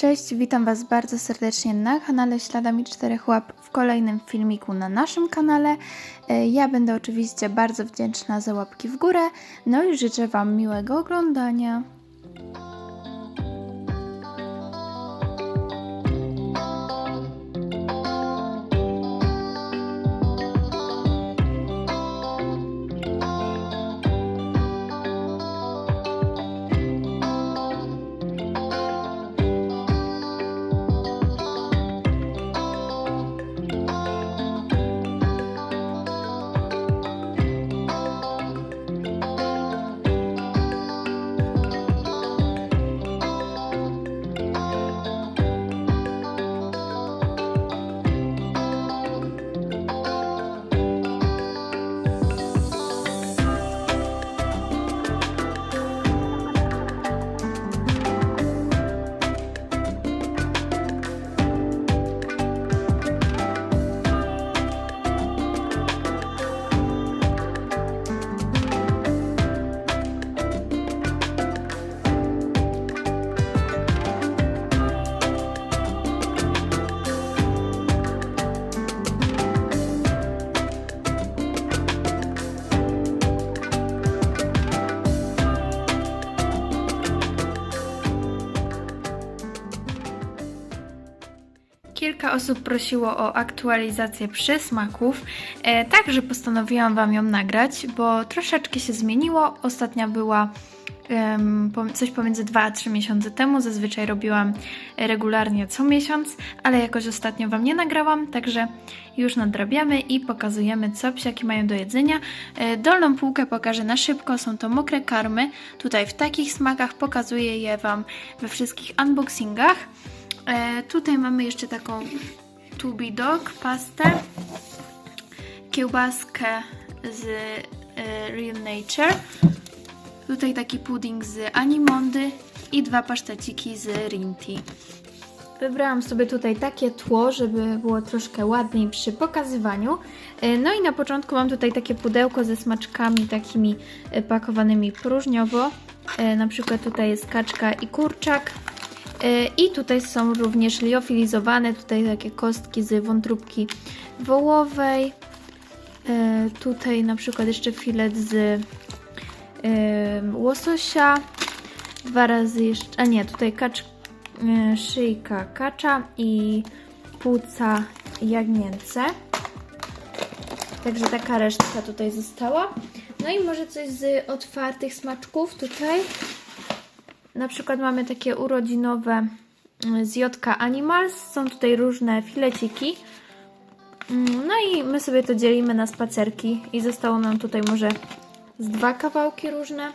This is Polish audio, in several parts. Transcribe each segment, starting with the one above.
Cześć, witam Was bardzo serdecznie na kanale Śladami Czterech Łap w kolejnym filmiku na naszym kanale. E, Ja będę oczywiście bardzo wdzięczna za łapki w górę, no i życzę Wam miłego oglądania. Kilka osób prosiło o aktualizację przysmaków, e, także postanowiłam Wam ją nagrać, bo troszeczkę się zmieniło. Ostatnia była coś pomiędzy 2 a 3 miesiące temu. Zazwyczaj robiłam regularnie co miesiąc, ale jakoś ostatnio Wam nie nagrałam, także już nadrabiamy i pokazujemy, co psiaki mają do jedzenia. E, Dolną półkę pokażę na szybko, są to mokre karmy. Tutaj w takich smakach pokazuję je Wam we wszystkich unboxingach. E, tutaj mamy jeszcze taką Tubi Dog pastę, kiełbaskę z e, Real Nature, tutaj taki pudding z Animondy i dwa paszteciki z Rinti. Wybrałam sobie tutaj takie tło, żeby było troszkę ładniej przy pokazywaniu. E, No i na początku mam tutaj takie pudełko ze smaczkami takimi e, pakowanymi próżniowo. E, Na przykład tutaj jest kaczka i kurczak. E, I tutaj są również liofilizowane, tutaj takie kostki z wątróbki wołowej. E, Tutaj na przykład jeszcze filet z e, łososia. Dwa razy jeszcze, a nie, tutaj kacz, szyjka kacza i płuca jagnięce. Także taka resztka tutaj została. No i może coś z otwartych smaczków tutaj. Na przykład mamy takie urodzinowe mm, z Jotka Animals. Są tutaj różne fileciki. Mm, No i my sobie to dzielimy na spacerki i zostało nam tutaj może z dwa kawałki różne.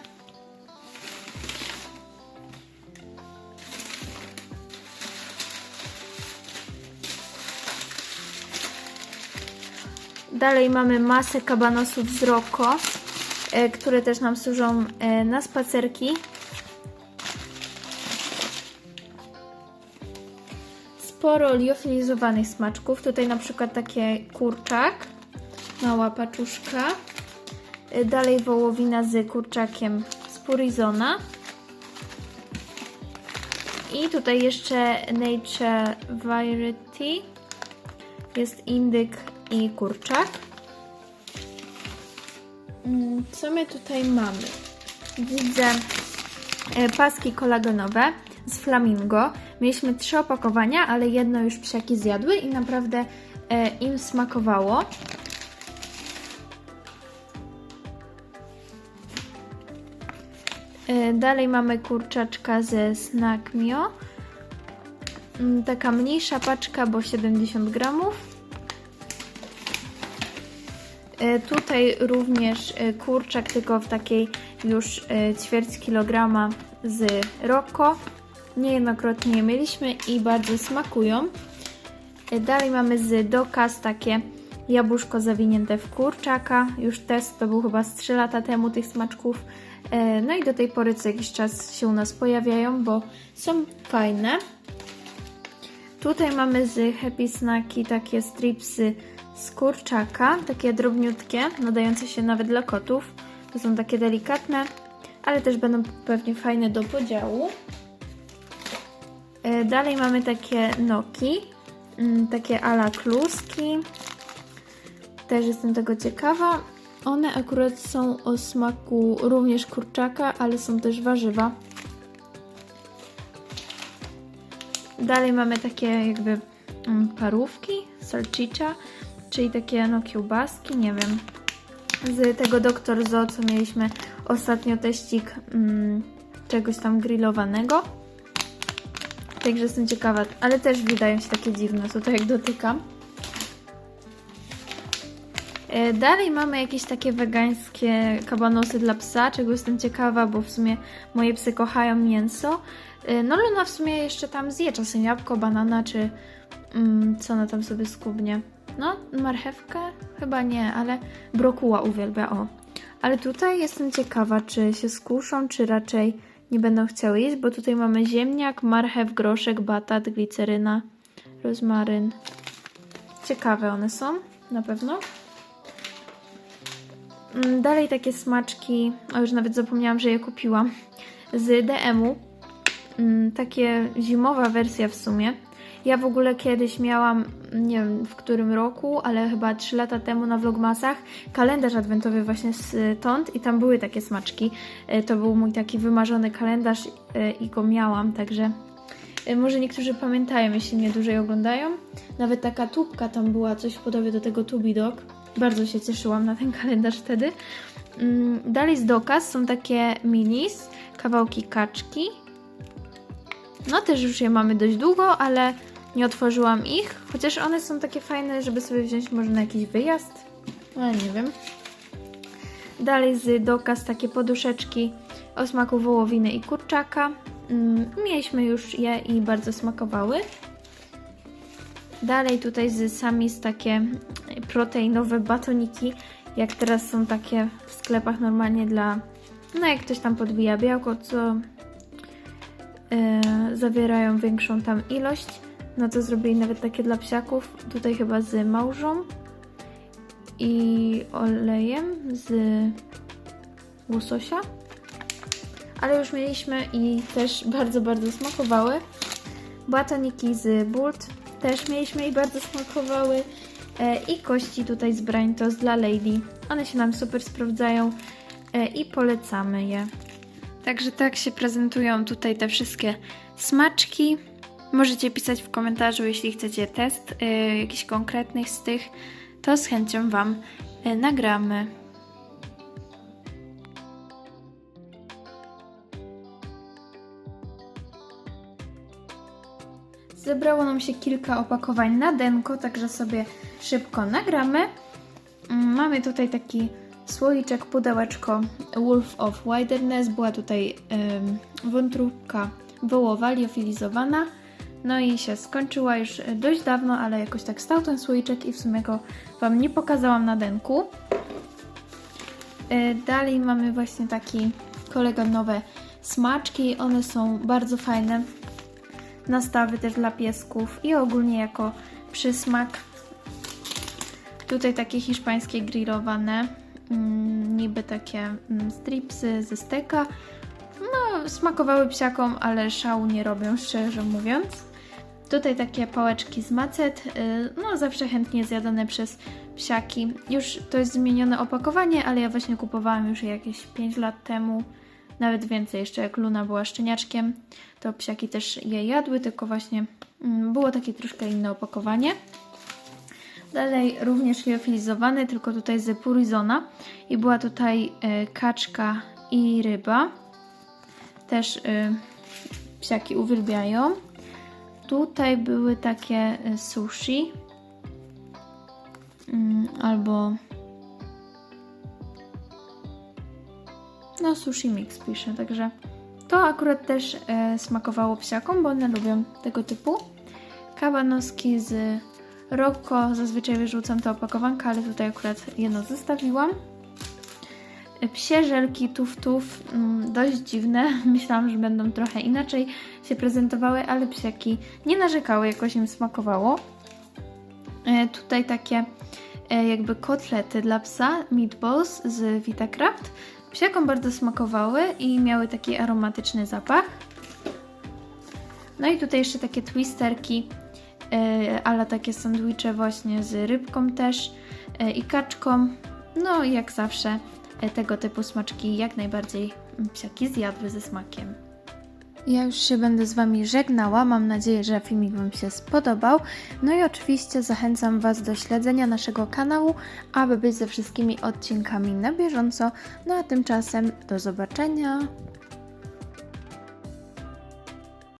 Dalej mamy masę kabanosów z Roko, e, które też nam służą e, na spacerki. Sporo liofilizowanych smaczków. Tutaj na przykład takie kurczak, mała paczuszka. Y, Dalej wołowina z kurczakiem z Purizona. I tutaj jeszcze Nature Variety. Jest indyk i kurczak. Mm, Co my tutaj mamy? Widzę e, paski kolagenowe z flamingo. Mieliśmy trzy opakowania, ale jedno już psiaki zjadły i naprawdę e, im smakowało. E, dalej mamy kurczaczka ze Snack Mio. Mm, Taka mniejsza paczka, bo 70 gramów. E, Tutaj również e, kurczak, tylko w takiej już e, ćwierć kilograma z Rocco. Niejednokrotnie je mieliśmy i bardzo smakują. E, Dalej mamy z Dokas takie jabłuszko zawinięte w kurczaka. Już test to był chyba z 3 lata temu tych smaczków. E, No i do tej pory co jakiś czas się u nas pojawiają, bo są fajne. Tutaj mamy z Happy Snacki takie stripsy z kurczaka, takie drobniutkie, nadające się nawet dla kotów. To są takie delikatne, ale też będą pewnie fajne do podziału. E, Dalej mamy takie noki, mm, takie ala kluski. Też jestem tego ciekawa. One akurat są o smaku również kurczaka, ale są też warzywa. Dalej mamy takie jakby mm, parówki, salchicha, czyli takie no kiełbaski, nie wiem. Z tego Doktor Zo, co mieliśmy ostatnio teścik mm, czegoś tam grillowanego. Także jestem ciekawa, ale też wydają się takie dziwne tutaj jak dotykam. E, Dalej mamy jakieś takie wegańskie kabanosy dla psa, czego jestem ciekawa, bo w sumie moje psy kochają mięso. E, No Luna w sumie jeszcze tam zje czasem jabłko, banana, czy mm, co ona tam sobie skubnie. No, marchewkę? Chyba nie, ale brokuła uwielbia, o. Ale tutaj jestem ciekawa, czy się skuszą, czy raczej nie będą chciały jeść, bo tutaj mamy ziemniak, marchew, groszek, batat, gliceryna, rozmaryn. Ciekawe one są, na pewno. Mm, Dalej takie smaczki, a już nawet zapomniałam, że je kupiłam, z DM-u. Mm, Takie zimowa wersja w sumie. Ja w ogóle kiedyś miałam, nie wiem w którym roku, ale chyba 3 lata temu na Vlogmasach kalendarz adwentowy właśnie stąd i tam były takie smaczki. E, To był mój taki wymarzony kalendarz e, i go miałam, także może niektórzy pamiętają, jeśli mnie dłużej oglądają. Nawet taka tubka tam była, coś w podobie do tego Tubidog. Bardzo się cieszyłam na ten kalendarz wtedy. Mm, Dalej z dokaz są takie minis, kawałki kaczki. No też już je mamy dość długo, ale nie otworzyłam ich. Chociaż one są takie fajne, żeby sobie wziąć może na jakiś wyjazd. No nie wiem. Dalej z dokaz takie poduszeczki o smaku wołowiny i kurczaka. Mm, Mieliśmy już je i bardzo smakowały. Dalej tutaj z Samis takie proteinowe batoniki, jak teraz są takie w sklepach normalnie dla, no jak ktoś tam podbija białko, co e, zawierają większą tam ilość. No to zrobili nawet takie dla psiaków, tutaj chyba z małżą i olejem z łososia. Ale już mieliśmy i też bardzo, bardzo smakowały. Batoniki z Bult też mieliśmy i bardzo smakowały. E, I kości tutaj z Braintos dla Lady. One się nam super sprawdzają e, i polecamy je. Także tak się prezentują tutaj te wszystkie smaczki. Możecie pisać w komentarzu, jeśli chcecie test y, jakichś konkretnych z tych, to z chęcią Wam y, nagramy. Zebrało nam się kilka opakowań na denko, także sobie szybko nagramy. Mm, Mamy tutaj taki słoiczek, pudełeczko Wolf of Wilderness. Była tutaj ym, wątróbka wołowa, liofilizowana. No i się skończyła już dość dawno, ale jakoś tak stał ten słoiczek i w sumie go Wam nie pokazałam na denku. Y, Dalej mamy właśnie taki kolega nowe smaczki. One są bardzo fajne. Nastawy też dla piesków i ogólnie jako przysmak. Tutaj takie hiszpańskie grillowane, niby takie mm, stripsy ze steka. No, smakowały psiakom, ale szału nie robią, szczerze mówiąc. Tutaj takie pałeczki z macet, y, no zawsze chętnie zjadane przez psiaki. Już to jest zmienione opakowanie, ale ja właśnie kupowałam już jakieś 5 lat temu, nawet więcej jeszcze jak Luna była szczeniaczkiem, to psiaki też je jadły, tylko właśnie mm, było takie troszkę inne opakowanie. Dalej również liofilizowane, tylko tutaj z purizona i była tutaj y, kaczka i ryba. Też y, psiaki uwielbiają. Tutaj były takie y, sushi mm, albo no sushi mix pisze, także to akurat też e, smakowało psiakom, bo one lubią tego typu. Kabanoski z Rocco, zazwyczaj wyrzucam te opakowanka, ale tutaj akurat jedno zostawiłam. Psie żelki tuf tuf, mm, dość dziwne. Myślałam, że będą trochę inaczej się prezentowały, ale psiaki nie narzekały, jakoś im smakowało. E, Tutaj takie e, jakby kotlety dla psa, meatballs z Vitacraft. Psiakom bardzo smakowały i miały taki aromatyczny zapach. No i tutaj jeszcze takie twisterki, ale takie sandwicze właśnie z rybką też e, i kaczką. No jak zawsze e, tego typu smaczki jak najbardziej psiaki zjadły ze smakiem. Ja już się będę z Wami żegnała. Mam nadzieję, że filmik Wam się spodobał. No i oczywiście zachęcam Was do śledzenia naszego kanału, aby być ze wszystkimi odcinkami na bieżąco. No a tymczasem do zobaczenia.